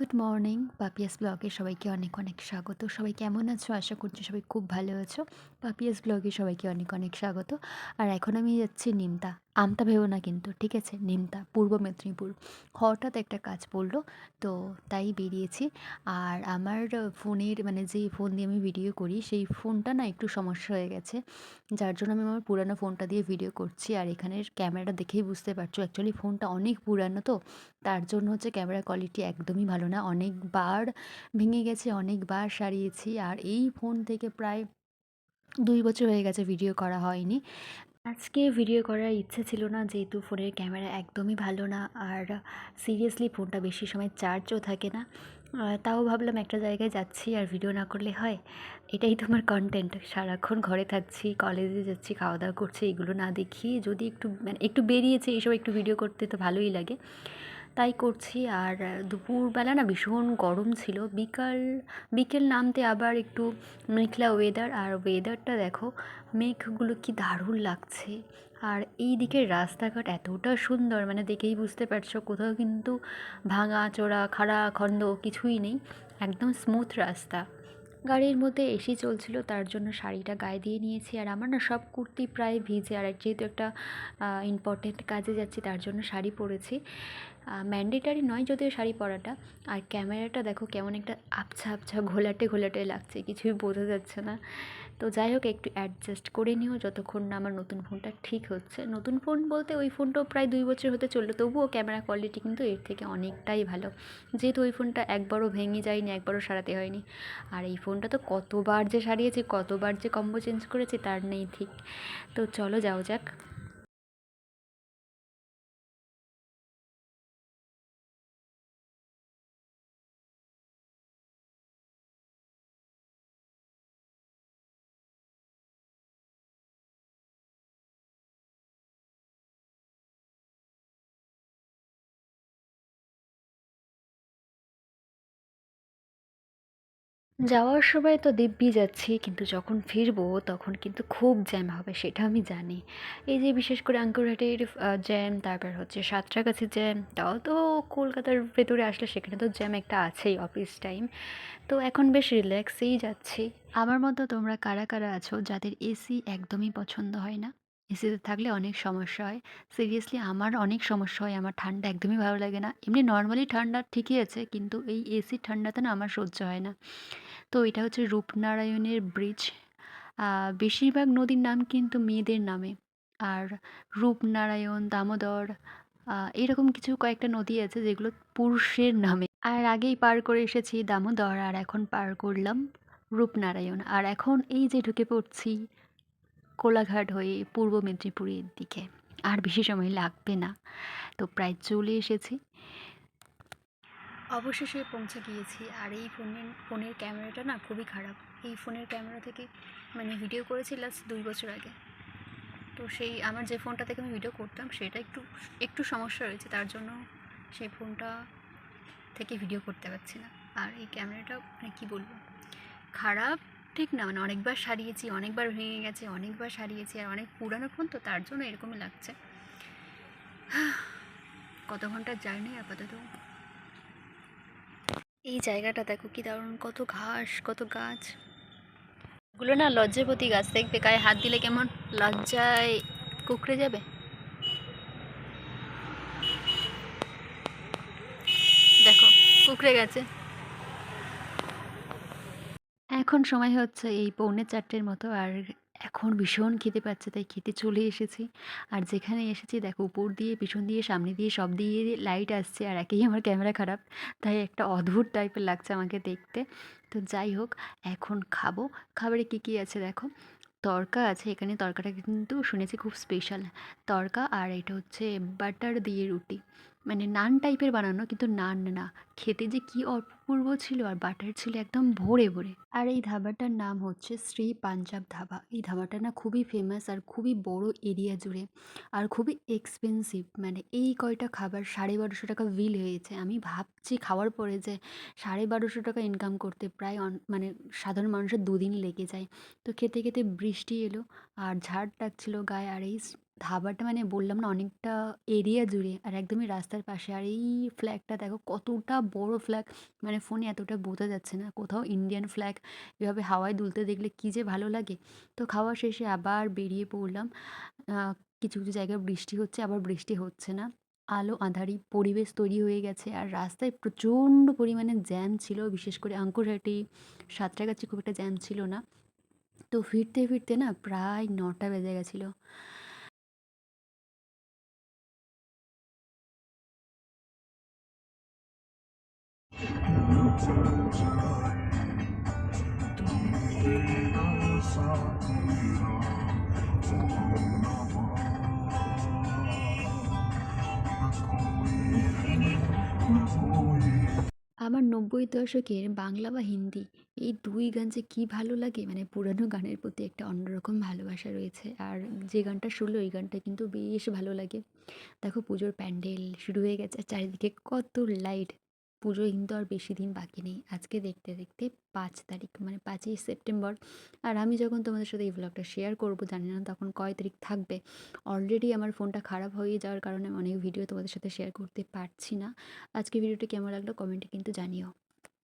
Good morning Papiya's ব্লগে সবাইকে অনেক অনেক স্বাগত। সবাই কেমন আছো? আশা করছি সবাই খুব ভালো আছো। পাপিয়াস ব্লগে সবাইকে অনেক অনেক স্বাগত। আর এখন আমি যাচ্ছি নিমতা। আমতা ভেবো না কিন্তু, ঠিক আছে? নিমতা, পূর্ব মেদিনীপুর। হঠাৎ একটা কাজ পড়ল, তো তাই বেরিয়েছি। আর আমার ফোনের মানে যে ফোন দিয়ে আমি ভিডিও করি, সেই ফোনটা না একটু সমস্যা হয়ে গেছে। যার জন্য আমি আমার পুরানো ফোনটা দিয়ে ভিডিও করছি। আর এখানের ক্যামেরাটা দেখেই বুঝতে পারছ অ্যাকচুয়ালি ফোনটা অনেক পুরানো তো। তার জন্য হচ্ছে ক্যামেরা কোয়ালিটি একদমই ভালো না। অনেকবার ভেঙে গেছে, অনেকবার সারিয়েছি। আর এই ফোন থেকে প্রায় দুই বছর হয়ে গেছে ভিডিও করা হয়নি। আজকে ভিডিও করার ইচ্ছে ছিল না, যেহেতু ফোনের ক্যামেরা একদমই ভালো না, আর সিরিয়াসলি ফোনটা বেশি সময় চার্জও থাকে না। তাও ভাবলাম একটা জায়গায় যাচ্ছি আর ভিডিও না করলে হয়। এটাই তোমার কন্টেন্ট সারাক্ষণ ঘরে থাকছি কলেজে যাচ্ছি খাওয়া দাওয়া করছি, এগুলো না দেখিয়ে যদি একটু মানে একটু বেরিয়েছে এইসব একটু ভিডিও করতে তো ভালোই লাগে। তাই করছি। আর দুপুরবেলা না ভীষণ গরম ছিল। বিকাল, বিকেল নামতে আবার একটু মেঘলা ওয়েদার আর ওয়েদারটা দেখো, মেঘগুলো কি দারুণ লাগছে। আর এই দিকের রাস্তাঘাট এতটা সুন্দর মানে দেখেই বুঝতে পারছ, কোথাও কিন্তু ভাঙা চোরা খাড়া খন্ড কিছুই নেই। একদম স্মুথ রাস্তা। গাড়ির মধ্যে এসি চলছিল, তার জন্য শাড়িটা গায়ে দিয়ে নিয়েছি। আর আমার না সব কুর্তি প্রায় ভিজে। আর যেহেতু একটা ইম্পর্টেন্ট কাজে যাচ্ছি, তার জন্য শাড়ি পরেছি। ম্যান্ডেটারি নয় যদিও শাড়ি পরাটা। আর ক্যামেরাটা দেখো কেমন একটা আবছা আবছা, ঘোলাটে ঘোলাটে লাগছে, কিছুই বোঝা যাচ্ছে না। তো যাই হোক, একটু অ্যাডজাস্ট করে নিও যতক্ষণ না আমার নতুন ফোনটা ঠিক হচ্ছে। নতুন ফোন বলতে ওই ফোনটাও প্রায় দুই বছর হতে চলল, তবুও ক্যামেরা কোয়ালিটি কিন্তু এর থেকে অনেকটাই ভালো। যেহেতু ওই ফোনটা একবারও ভেঙে যায়নি, একবারও সারাতে হয়নি। আর এই ফোনটা তো কতবার যে সারিয়েছি, কতবার যে কম্বো চেঞ্জ করেছি, তার নেই ঠিক। তো চলো যাও যাক। যাওয়ার সময় তো দিব্যি যাচ্ছি, কিন্তু যখন ফিরবো তখন কিন্তু খুব জ্যাম হবে, সেটা আমি জানি। এই যে বিশেষ করে আঙ্কুরহাটির জ্যাম, তারপর হচ্ছে সাঁতরাগাছির জ্যাম, তাও তো কলকাতার ভেতরে আসলে সেখানে তো জ্যাম একটা আছেই অফিস টাইম তো এখন বেশ রিল্যাক্সেই যাচ্ছি। আমার মতো তোমরা কারা কারা আছো যাদের এসি একদমই পছন্দ হয় না? এসিতে থাকলে অনেক সমস্যা হয়। সিরিয়াসলি আমার অনেক সমস্যা হয়, আমার ঠান্ডা একদমই ভালো লাগে না। এমনি নর্মালি ঠান্ডা ঠিকই আছে, কিন্তু এই এসি ঠান্ডাতে না আমার সহ্য হয় না। তো এটা হচ্ছে রূপনারায়ণের ব্রিজ বেশিরভাগ নদীর নাম কিন্তু মেয়েদের নামে। আর রূপনারায়ণ, দামোদর এরকম কিছু কয়েকটা নদী আছে যেগুলো পুরুষের নামে। আর আগেই পার করে এসেছি দামোদর, আর এখন পার করলাম রূপনারায়ণ। আর এখন এই যে ঢুকে পড়ছি কোলাঘাট হয়ে পূর্ব মেদিনীপুরের দিকে। আর বেশি সময় লাগবে না। তো প্রায় চলে এসেছি। অবশেষে পৌঁছে গিয়েছি। আর এই ফোনের ফোনের ক্যামেরাটা না খুবই খারাপ। এই ফোনের ক্যামেরা থেকে মানে ভিডিও করেছি লাস্ট দুই বছর আগে। তো সেই আমার যে ফোনটা থেকে আমি ভিডিও করতাম, সেটা একটু একটু সমস্যা রয়েছে। তার জন্য সেই ফোনটা থেকে ভিডিও করতে পারছি না। আর এই ক্যামেরাটা মানে কী বলব? খারাপ ঠিক না মানে অনেকবার সারিয়েছি, অনেকবার ভেঙে গেছে, অনেকবার সারিয়েছি আর অনেক পুরানো ফোন তো তার জন্য এরকমই লাগছে। কত ঘণ্টার জার্নি আপাতত? এই জায়গাটা দেখো কি দারুণ, কত ঘাস, কত গাছ। এগুলো না লজ্জাপতি গাছ, দেখবে গায়ে হাত দিলে কেমন লজ্জায় কুকড়ে যাবে? দেখো, কুকড়ে গেছে। এখন সময় হচ্ছে এই পৌনে চারটের মতো। আর এখন ভীষণ খেতে পাচ্ছে, তাই খেতে চলে এসেছি। আর যেখানে এসেছি, দেখো, উপর দিয়ে, পিছন দিয়ে, সামনে দিয়ে, সব দিয়ে লাইট আসছে আর একেই আমার ক্যামেরা খারাপ। তাই একটা অদ্ভুত টাইপের লাগছে আমাকে দেখতে। তো যাই হোক, এখন খাব। খাবারে কী কী আছে দেখো? তরকা আছে, এখানে তরকাটা কিন্তু শুনেছি খুব স্পেশাল তরকা আর এটা হচ্ছে বাটার দিয়ে রুটি। মানে নান টাইপের বানানো, কিন্তু নান না। খেতে যে কি অপূর্ব ছিল আর বাটার ছিল একদম ভরে ভরে। আর এই ধাবাটার নাম হচ্ছে শ্রী পাঞ্জাব ধাবা। এই ধাবাটা না খুবই ফেমাস আর খুবই বড় এরিয়া জুড়ে আর খুবই এক্সপেন্সিভ মানে এই কয়টা খাবার সাড়ে বারোশো টাকা বিল হয়েছে। আমি ভাবছি খাওয়ার পরে যে সাড়ে বারোশো টাকা ইনকাম করতে প্রায় মানে সাধারণ মানুষের দুদিন লেগে যায়। তো খেতে খেতে বৃষ্টি এলো আর ঝাড় ডাকছিল গায়ে আর এই ধাবাটা মানে বললাম না অনেকটা এরিয়া জুড়ে আর একদমই রাস্তার পাশে। আর এই ফ্ল্যাগটা দেখো কতটা বড় ফ্ল্যাগ মানে ফোনে এতটা বোঝা যাচ্ছে না। কোথাও ইন্ডিয়ান ফ্ল্যাগ এভাবে হাওয়ায় দুলতে দেখলে কী যে ভালো লাগে। তো খাওয়া শেষে আবার বেরিয়ে পড়লাম। কিছু কিছু জায়গায় বৃষ্টি হচ্ছে, আবার বৃষ্টি হচ্ছে না। আলো আঁধারি পরিবেশ তৈরি হয়ে গেছে। আর রাস্তায় প্রচণ্ড পরিমাণে জ্যাম ছিল, বিশেষ করে আঙ্কুরহাটি, সাঁতরাগাছি খুব একটা জ্যাম ছিল না। তো ফিরতে ফিরতে না প্রায় নটা বেজে গেছিল। আমার নব্বই দশকের বাংলা বা হিন্দি, এই দুই গান যে কী ভালো লাগে মানে পুরানো গানের প্রতি একটা অন্যরকম ভালোবাসা রয়েছে। আর যে গানটা শুনলো এই গানটা কিন্তু বেশ ভালো লাগে। দেখো পুজোর প্যান্ডেল শুরু হয়ে গেছে, চারিদিকে কত লাইট পুজো কিন্তু আর বেশি দিন বাকি নেই। আজকে দেখতে দেখতে পাঁচ তারিখ মানে পাঁচই সেপ্টেম্বর। আর আমি যখন তোমাদের সাথে এই ব্লগটা শেয়ার করব, জানি না তখন কয় তারিখ থাকবে। অলরেডি আমার ফোনটা খারাপ হয়ে যাওয়ার কারণে অনেক ভিডিও তোমাদের সাথে শেয়ার করতে পারছি না। আজকে ভিডিওটি কেমন লাগল কমেন্টে কিন্তু জানিও।